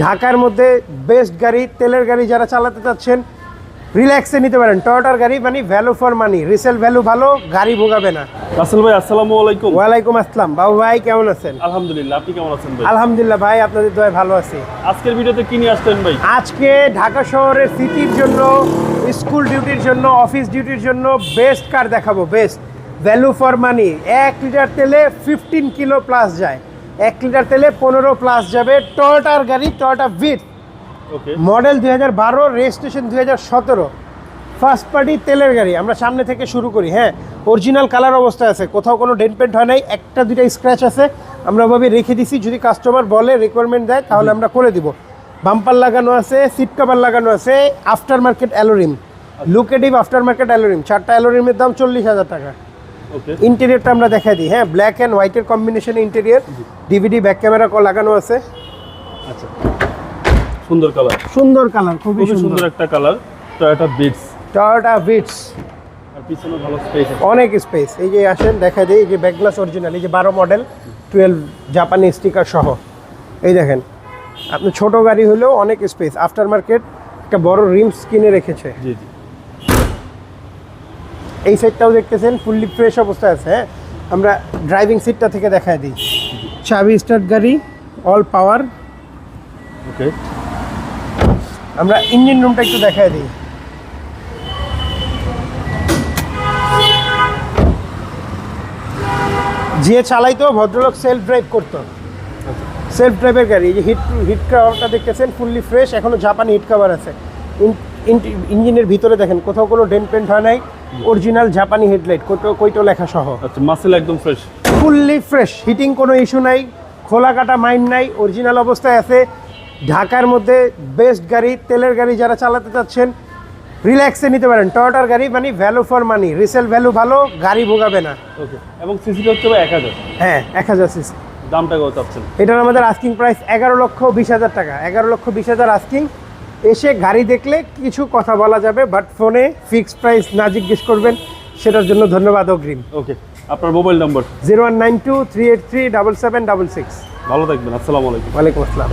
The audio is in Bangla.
ঢাকার মধ্যে বেস্ট গাড়ি তেলের গাড়ি যারা চালাতে চাচ্ছেন রিল্যাক্সে নিতে পারেন। টয়োটার গাড়ি মানে value for money resale value ভালো গাড়ি ভোগাবে না। রাসেল ভাই আসসালামু আলাইকুম। ওয়ালাইকুম আসসালাম। বাবু ভাই কেমন আছেন? আলহামদুলিল্লাহ আপনি কেমন আছেন ভাই? আলহামদুলিল্লাহ ভাই আপনাদের দয় ভালো আছি। আজকের ভিডিওতে কি নিয়ে আসলেন ভাই? আজকে ঢাকা শহরের সিটির জন্য স্কুল ডিউটির জন্য অফিস ডিউটির জন্য বেস্ট কার দেখাবো বেস্ট ভ্যালু ফর মানি এক লিটার তেলে ফিফটিন কিলো প্লাস যায়। এক লিটার তেলে পনেরো প্লাস যাবে টয়োটার গাড়ি টয়োটা ভিট ওকে মডেল দুই হাজার বারো রেজিস্ট্রেশন দুই হাজার সতেরো। ফার্স্ট পার্টি তেলের গাড়ি আমরা সামনে থেকে শুরু করি হ্যাঁ। অরিজিনাল কালার অবস্থায় আছে কোথাও কোনো ডেন্ট পেন্ট হয় নাই একটা দুইটা স্ক্র্যাচ আছে। আমরা ওভাবে রেখে দিছি যদি কাস্টমার বলে রিকোয়ারমেন্ট দেয় তাহলে আমরা করে দিব। বাম্পার লাগানো আছে সিট কভার লাগানো আছে আফটার মার্কেট অ্যালোরিম লুকেটিভ আফটার মার্কেট অ্যালোরিম চারটা অ্যালোরিমের দাম চল্লিশ হাজার টাকা। ইন্টেরিয়রটা আমরা দেখাই দিই। হ্যাঁ ব্ল্যাক অ্যান্ড হোয়াইটের কম্বিনেশনে ইন্টেরিয়র ডিভিডি ব্যাক ক্যামেরা লাগানো আছে। আচ্ছা। সুন্দর কালার সুন্দর কালার খুবই সুন্দর। একটা colour Toyota Vitz Toyota Vitz আর পিছনে ভালো স্পেস আছে। অনেক স্পেস এই যে আসেন দেখা যায় এই যে ব্যাকগ্লাস অরিজিনাল এই যে বারো মডেল টুয়েলভ জাপানি স্টিকার সহ। এই দেখেন আপনি ছোট গাড়ি হলেও অনেক স্পেস আফটার মার্কেট একটা বড় রিমস কিনে রেখেছে। জি জি। এই সাইডটাও দেখতেছেন ফুললি ফ্রেশ অবস্থায় আছে হ্যাঁ? আমরা ড্রাইভিং সিটটা থেকে দেখায় দিই। চাবি স্টার্ট গাড়ি অল পাওয়ার ওকে আমরা ইঞ্জিন রুমটা একটু দেখায় দিই। যে চালাইতো ভদ্রলোক সেলফ ড্রাইভ করতো। সেলফ ড্রাইভের গাড়ি এই যে হিট হিট কাভারটা দেখতেছেন ফুললি ফ্রেশ এখনও জাপানি হিট কাভার আছে। ইঞ্জিনের ভিতরে দেখেন কোথাও কোনো ডেন্ট পেন্ট হয় নাই অরিজিনাল জাপানি হেডলাইট কোটো কইটো লেখা সহ। আচ্ছা মাসেল একদম ফ্রেশ ফুললি ফ্রেশ হিটিং কোনো ইস্যু নাই খোলা কাটা মাইন্ড নাই অরিজিনাল অবস্থায় আছে। ঢাকার মধ্যে বেস্ট গাড়ি তেলের গাড়ি যারা চালাতে চাচ্ছেন রিল্যাক্সে নিতে পারেন। টয়োটার গাড়ি মানে value for money resale value ভালো গাড়ি ভোগাবে না। ওকে এবং সিসিটা হচ্ছে এক হাজার। হ্যাঁ এক হাজার সিসি দামটা কত চাচ্ছেন? এটার আমাদের আস্কিং প্রাইস এগারো লক্ষ বিশ হাজার টাকা এগারো লক্ষ বিশ হাজার আস্কিং এসে গাড়ি দেখলে কিছু কথা বলা যাবে বাট ফোনে ফিক্সড প্রাইস না জিজ্ঞেস করবেন সেটার জন্য ধন্যবাদ অগ্রিম। ওকে আপনার mobile number zero one nine two three eight three double seven double six. ভালো থাকবেন আসসালামু আলাইকুম। ওয়ালাইকুম আসসালাম।